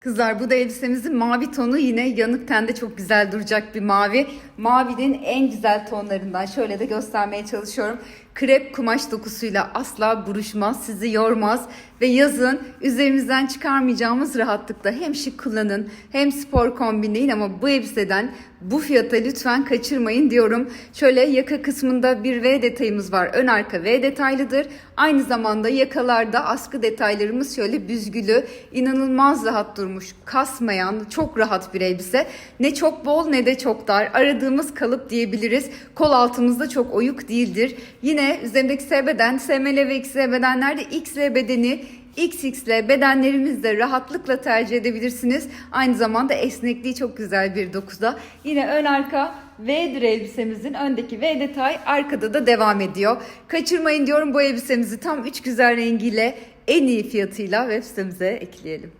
Kızlar bu da elbisemizin mavi tonu yine yanık tende çok güzel duracak bir mavi. Mavinin en güzel tonlarından şöyle de göstermeye çalışıyorum. Krep kumaş dokusuyla asla buruşmaz, sizi yormaz ve yazın üzerimizden çıkarmayacağımız rahatlıkta hem şık kullanın hem spor kombinleyin ama bu elbiseden bu fiyata lütfen kaçırmayın diyorum. Şöyle yaka kısmında bir V detayımız var. Ön arka V detaylıdır. Aynı zamanda yakalarda askı detaylarımız şöyle büzgülü, inanılmaz rahat durmuş, kasmayan, çok rahat bir elbise. Ne çok bol ne de çok dar. Aradığımız kalıp diyebiliriz. Kol altımızda çok oyuk değildir. Yine üzerimdeki S beden, SML ve XL bedenlerde XL bedeni XX'le bedenlerimizde rahatlıkla tercih edebilirsiniz. Aynı zamanda esnekliği çok güzel bir dokuda. Yine ön arka V'dir elbisemizin öndeki V detay arkada da devam ediyor. Kaçırmayın diyorum bu elbisemizi tam 3 güzel rengiyle en iyi fiyatıyla web sitemize ekleyelim.